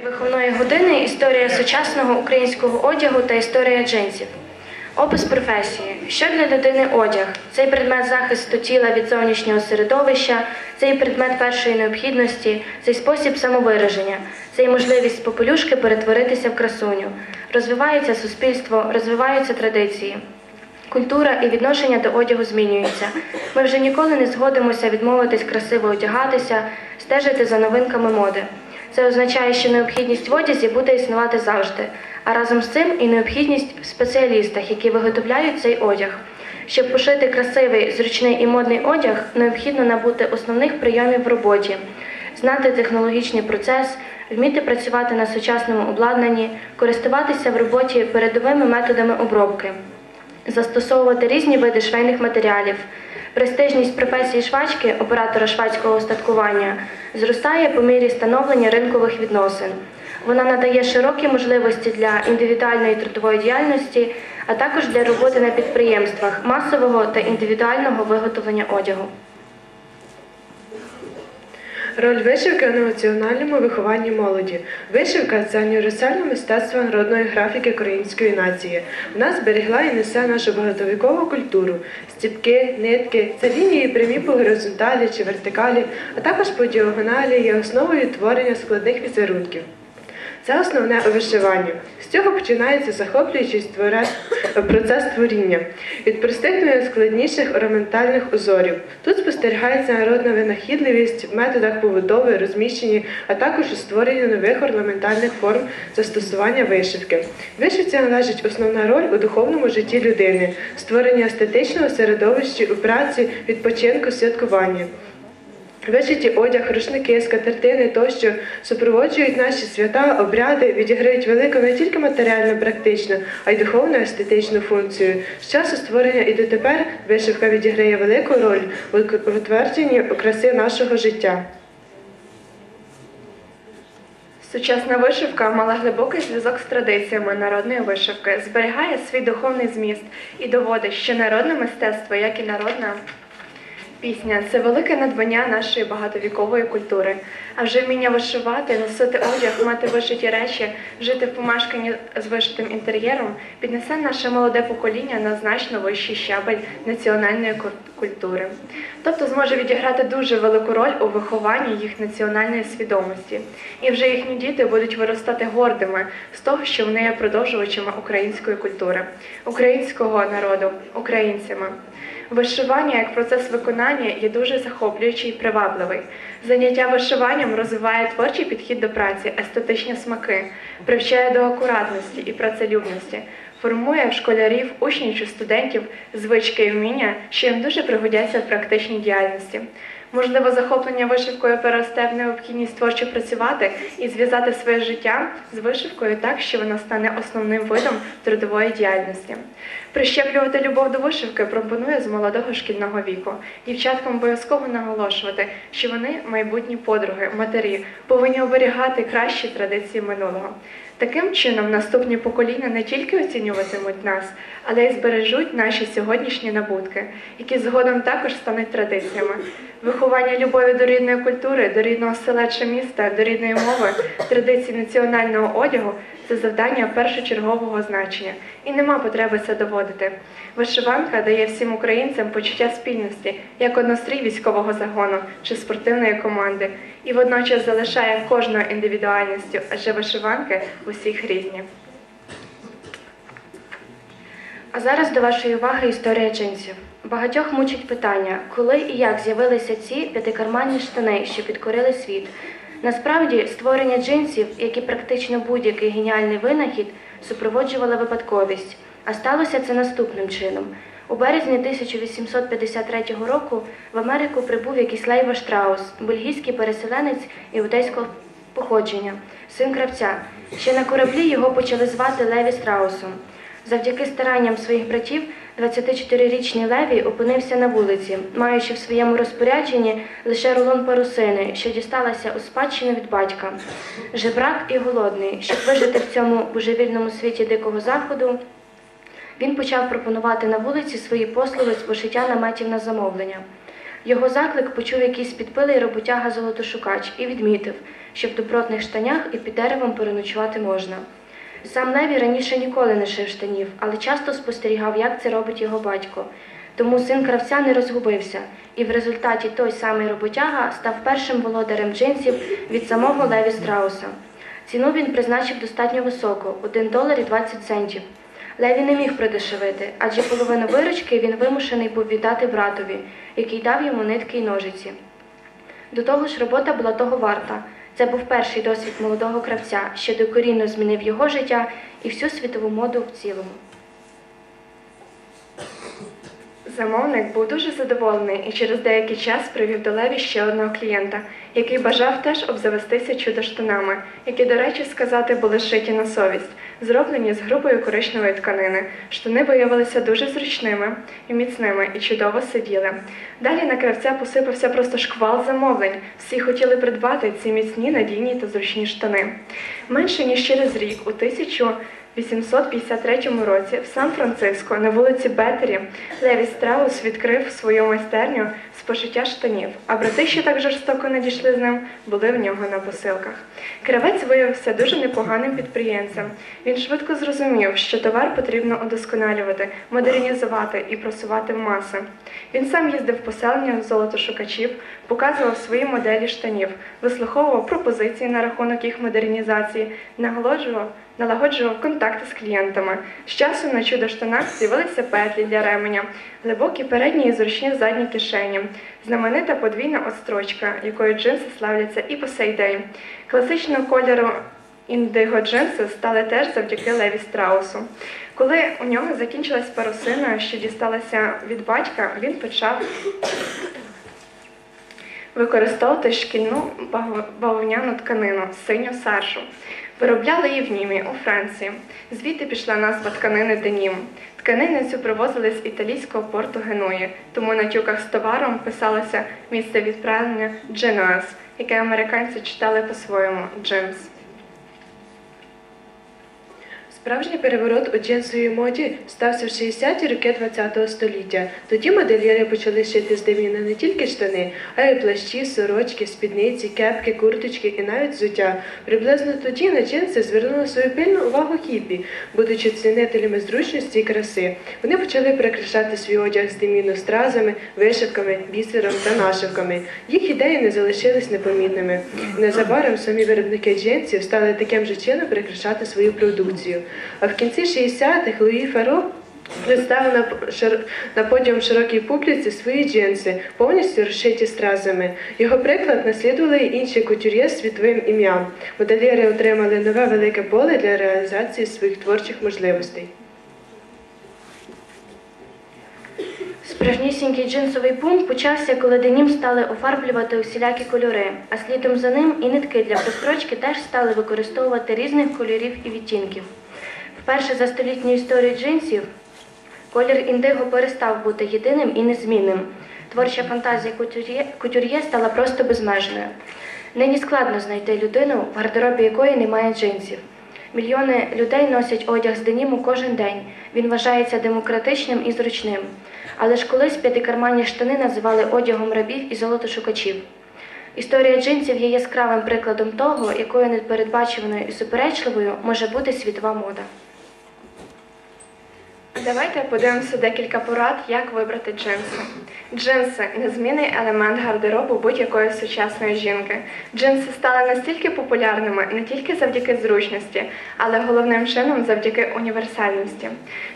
Виховної години історія сучасного українського одягу та історія джинсів. Опис професії. Що для людини одяг? Цей предмет захисту тіла від зовнішнього середовища, цей предмет першої необхідності, цей спосіб самовираження, цей можливість попелюшки перетворитися в красуню. Розвивається суспільство, розвиваються традиції. Культура і відношення до одягу змінюються. Ми вже ніколи не згодимося відмовитись красиво одягатися, стежити за новинками моди. Це означає, що необхідність в одязі буде існувати завжди, а разом з цим і необхідність в спеціалістах, які виготовляють цей одяг. Щоб пошити красивий, зручний і модний одяг, необхідно набути основних прийомів в роботі, знати технологічний процес, вміти працювати на сучасному обладнанні, користуватися в роботі передовими методами обробки застосовувати різні види швейних матеріалів. Престижність професії швачки, оператора швачського устаткування, зростає по мірі становлення ринкових відносин. Вона надає широкі можливості для індивідуальної трудової діяльності, а також для роботи на підприємствах масового та індивідуального виготовлення одягу. Роль вишивки у національному вихованні молоді. Вишивка це універсальне мистецтво народної графіки української нації. Вона зберегла і несе нашу багатовікову культуру. Стіпки, нитки, це лінії прямі по горизонталі чи вертикалі, а також по діагоналі є основою творення складних візерунків. Це основне у вишиванні. З цього починається захоплюючий процес творіння від простих найскладніших орнаментальних узорів. Тут спостерігається народна винахідливість в методах побудови, розміщенні, а також у створенні нових орнаментальних форм застосування вишивки. Вишивці належить основна роль у духовному житті людини, створення естетичного середовища у праці, відпочинку, святкуванні. Вишиті одяг, рушники, скатертини тощо супроводжують наші свята, обряди, відіграють велику не тільки матеріально практичну, а й духовно естетичну функцію. З часу створення і дотепер вишивка відіграє велику роль у утвердженні краси нашого життя. Сучасна вишивка мала глибокий зв'язок з традиціями народної вишивки, зберігає свій духовний зміст і доводить, що народне мистецтво, як і народна пісня, це велике надбання нашої багатовікової культури. А вже вміння вишивати, носити одяг, мати вишиті речі, жити в помешканні з вишитим інтер'єром піднесе наше молоде покоління на значно вищий щабель національної культури. Тобто зможе відіграти дуже велику роль у вихованні їх національної свідомості. І вже їхні діти будуть виростати гордими з того, що вони є продовжувачами української культури, українського народу, українцями. Вишивання як процес виконання є дуже захоплюючий і привабливий. Заняття вишиванням розвиває творчий підхід до праці, естетичні смаки, привчає до акуратності і працелюбності, формує в школярів, учнів чи студентів звички і вміння, що їм дуже пригодяться в практичній діяльності. Можливо, захоплення вишивкою переросте в необхідність творчо працювати і зв'язати своє життя з вишивкою так, що вона стане основним видом трудової діяльності. Прищеплювати любов до вишивки пропонує з молодого шкільного віку. Дівчаткам обов'язково наголошувати, що вони майбутні подруги, матері, повинні оберігати кращі традиції минулого. Таким чином, наступні покоління не тільки оцінюватимуть нас, але й збережуть наші сьогоднішні набутки, які згодом також стануть традиціями. Виховання любові до рідної культури, до рідного села чи міста, до рідної мови, традицій національного одягу це завдання першочергового значення, і нема потреби це доводити. Вишиванка дає всім українцям почуття спільності, як однострій військового загону чи спортивної команди, і водночас залишає кожною індивідуальністю, адже вишиванки усіх різні. А зараз до вашої уваги історія джинсів. Багатьох мучить питання, коли і як з'явилися ці п'ятикарманні штани, що підкорили світ. Насправді, створення джинсів, як і практично будь-який геніальний винахід, супроводжувала випадковість. А сталося це наступним чином. У березні 1853 року в Америку прибув якийсь Лейва Штраус, бельгійський переселенець іудейського походження, син кравця. Ще на кораблі його почали звати Леві Страусом. Завдяки старанням своїх братів 24-річний Леві опинився на вулиці, маючи в своєму розпорядженні лише рулон парусини, що дісталася у спадщину від батька. Жебрак і голодний, щоб вижити в цьому божевільному світі дикого заходу, він почав пропонувати на вулиці свої послуги з пошиття наметів на замовлення. Його заклик почув якийсь підпилий роботяга золотошукач і відмітив, що в добротних штанях і під деревом переночувати можна. Сам Леві раніше ніколи не шив штанів, але часто спостерігав, як це робить його батько. Тому син кравця не розгубився, і в результаті той самий роботяга став першим володарем джинсів від самого Леві Страуса. Ціну він призначив достатньо високу 1 долар і 20 центів. Леві не міг продешевити, адже половину виручки він вимушений був віддати братові, який дав йому нитки й ножиці. До того ж, робота була того варта. Це був перший досвід молодого кравця, що докорінно змінив його життя і всю світову моду в цілому. Замовник був дуже задоволений і через деякий час привів до Леві ще одного клієнта, який бажав теж обзавестися чудо-штанами, які, до речі, сказати, були шиті на совість, зроблені з грубої коричневої тканини. Штани виявилися дуже зручними і міцними і чудово сиділи. Далі на кравця посипався просто шквал замовлень. Всі хотіли придбати ці міцні, надійні та зручні штани. Менше ніж через рік, у 1853 році в Сан-Франциско на вулиці Беттері Леві Страус відкрив свою майстерню з пошиття штанів, а брати, що так жорстоко надійшли з ним, були в нього на посилках. Кравець виявився дуже непоганим підприємцем. Він швидко зрозумів, що товар потрібно удосконалювати, модернізувати і просувати в маси. Він сам їздив в поселення золотошукачів, показував свої моделі штанів, вислуховував пропозиції на рахунок їх модернізації, наголоджував налагоджував контакти з клієнтами. З часом на чудо штанах з'явилися петлі для ременя, глибокі передні і зручні задні кишені, знаменита подвійна отстрочка, якою джинси славляться і по сей день. Класичного кольору індиго джинси стали теж завдяки Леві Страусу. Коли у нього закінчилась парусина, що дісталася від батька, він почав використовувати шкільну баво- бавовняну тканину синю саршу. Виробляли її в Німі у Франції. Звідти пішла назва тканини денім. Тканини цю привозили з італійського порту Генуї, тому на тюках з товаром писалося місце відправлення Дженуас, яке американці читали по-своєму джинс. Справжній переворот у джинсовій моді стався в 60-ті роки ХХ століття. Тоді модельєри почали шити з деміна не тільки штани, а й плащі, сорочки, спідниці, кепки, курточки і навіть взуття. Приблизно тоді на джинси звернули свою пильну увагу хіпі, будучи цінителями зручності і краси. Вони почали прикрашати свій одяг з деміну стразами, вишивками, бісером та нашивками. Їх ідеї не залишились непомітними. Незабаром самі виробники джинсів стали таким же чином прикрашати свою продукцію. А в кінці 60-х Луї Фаро представив на, шир... на подіум широкій публіці свої джинси, повністю розшиті стразами. Його приклад наслідували й інші кутюр'є світовим ім'ям. Модельєри отримали нове велике поле для реалізації своїх творчих можливостей. Справжнісінький джинсовий бум почався, коли денім стали офарблювати усілякі кольори, а слідом за ним і нитки для прострочки теж стали використовувати різних кольорів і відтінків. Вперше за столітню історію джинсів колір індиго перестав бути єдиним і незмінним. Творча фантазія кутюр'є, кутюр'є стала просто безмежною. Нині складно знайти людину, в гардеробі якої немає джинсів. Мільйони людей носять одяг з деніму кожен день. Він вважається демократичним і зручним. Але ж колись п'ятикарманні штани називали одягом рабів і золотошукачів. Історія джинсів є яскравим прикладом того, якою непередбачуваною і суперечливою може бути світова мода. Давайте подивимося декілька порад, як вибрати джинси. Джинси незмінний елемент гардеробу будь-якої сучасної жінки. Джинси стали настільки популярними не тільки завдяки зручності, але головним чином завдяки універсальності.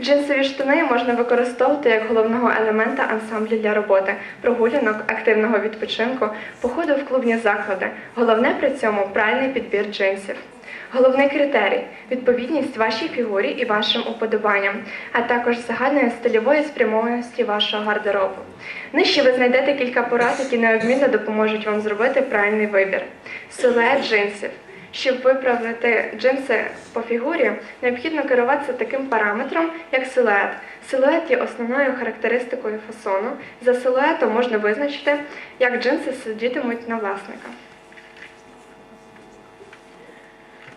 Джинсові штани можна використовувати як головного елемента ансамблю для роботи, прогулянок, активного відпочинку, походу в клубні заклади. Головне при цьому правильний підбір джинсів. Головний критерій відповідність вашій фігурі і вашим уподобанням, а також загальної стильової спрямованості вашого гардеробу. Нижче ви знайдете кілька порад, які неодмінно допоможуть вам зробити правильний вибір. Силует джинсів. Щоб виправити джинси по фігурі, необхідно керуватися таким параметром, як силует. Силует є основною характеристикою фасону. За силуетом можна визначити, як джинси сидітимуть на власника.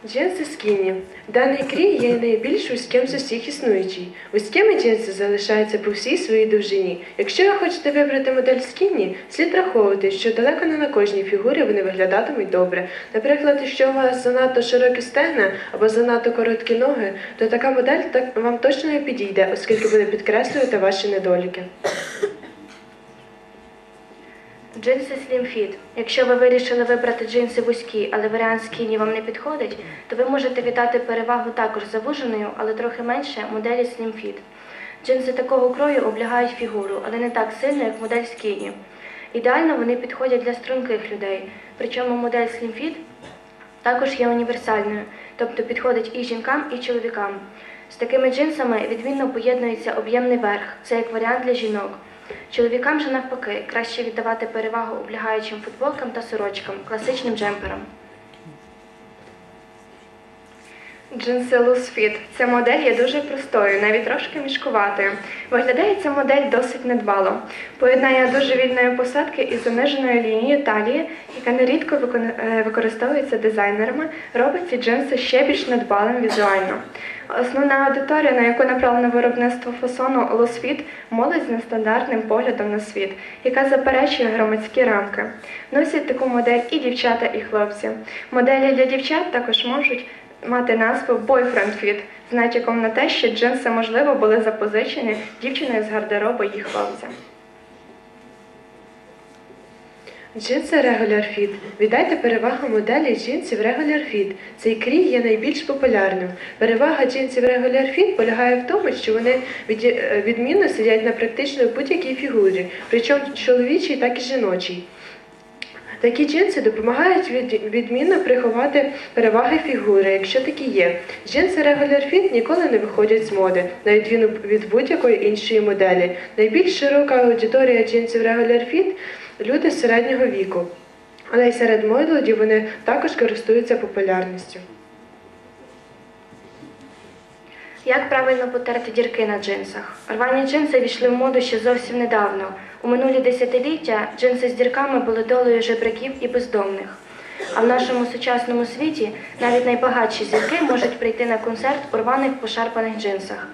Джинси скіні. Даний крій є найбільш вузьким з усіх існуючих. Вузькими джинси залишаються по всій своїй довжині. Якщо ви хочете вибрати модель скіні, слід враховувати, що далеко не на кожній фігурі вони виглядатимуть добре. Наприклад, якщо у вас занадто широкі стегна або занадто короткі ноги, то така модель так вам точно не підійде, оскільки буде підкреслювати ваші недоліки. Джинси Slim Fit. Якщо ви вирішили вибрати джинси вузькі, але варіант скіні вам не підходить, то ви можете віддати перевагу також завуженою, але трохи менше моделі Slim Fit. Джинси такого крою облягають фігуру, але не так сильно, як модель скіні. Ідеально вони підходять для струнких людей, причому модель Slim Fit також є універсальною, тобто підходить і жінкам, і чоловікам. З такими джинсами відмінно поєднується об'ємний верх, це як варіант для жінок. Чоловікам же навпаки краще віддавати перевагу облягаючим футболкам та сорочкам, класичним джемперам. Джинси Loose Fit. Ця модель є дуже простою, навіть трошки мішкуватою. Виглядає ця модель досить недбало. Поєднання дуже вільної посадки із заниженою лінією талії, яка нерідко е, використовується дизайнерами, робить ці джинси ще більш недбалим візуально. Основна аудиторія, на яку направлено виробництво фасону Fit – молодь з нестандартним поглядом на світ, яка заперечує громадські рамки. Носять таку модель і дівчата, і хлопці. Моделі для дівчат також можуть мати назву Boyfriend Fit з натяком на те, що джинси, можливо, були запозичені дівчиною з гардеробу її хлопця. Джинси Regular Fit. Віддайте перевагу моделі джинсів Regular Fit. Цей крій є найбільш популярним. Перевага джинсів Regular Fit полягає в тому, що вони е, відмінно сидять на практично будь-якій фігурі, причому чоловічій, так і жіночій. Такі джинси допомагають відмінно приховати переваги фігури, якщо такі є. Джинси Regular Fit ніколи не виходять з моди, на відміну від будь-якої іншої моделі. Найбільш широка аудиторія джинсів Regular Fit – люди середнього віку. Але й серед молоді вони також користуються популярністю. Як правильно потерти дірки на джинсах? Рвані джинси війшли в моду ще зовсім недавно. У минулі десятиліття джинси з дірками були долею жебраків і бездомних. А в нашому сучасному світі навіть найбагатші зірки можуть прийти на концерт у рваних пошарпаних джинсах.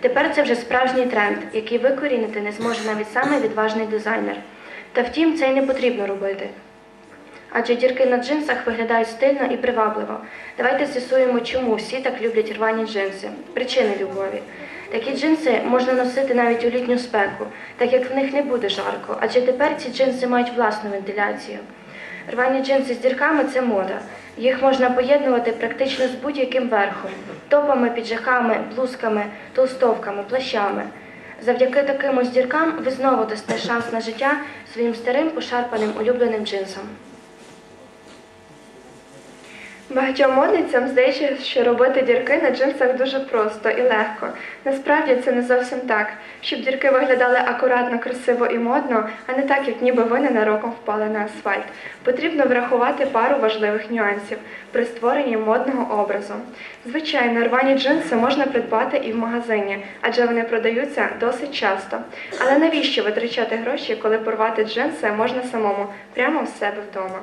Тепер це вже справжній тренд, який викорінити не зможе навіть самий відважний дизайнер. Та втім, це й не потрібно робити. Адже дірки на джинсах виглядають стильно і привабливо. Давайте з'ясуємо, чому всі так люблять рвані джинси. Причини любові. Такі джинси можна носити навіть у літню спеку, так як в них не буде жарко, адже тепер ці джинси мають власну вентиляцію. Рвані джинси з дірками це мода. Їх можна поєднувати практично з будь-яким верхом: топами, піджаками, блузками, толстовками, плащами. Завдяки таким ось діркам ви знову дасте шанс на життя своїм старим пошарпаним улюбленим джинсам. Багатьом модницям здається, що робити дірки на джинсах дуже просто і легко. Насправді це не зовсім так. Щоб дірки виглядали акуратно, красиво і модно, а не так, як ніби ви ненароком впали на асфальт. Потрібно врахувати пару важливих нюансів при створенні модного образу. Звичайно, рвані джинси можна придбати і в магазині, адже вони продаються досить часто. Але навіщо витрачати гроші, коли порвати джинси можна самому, прямо в себе вдома?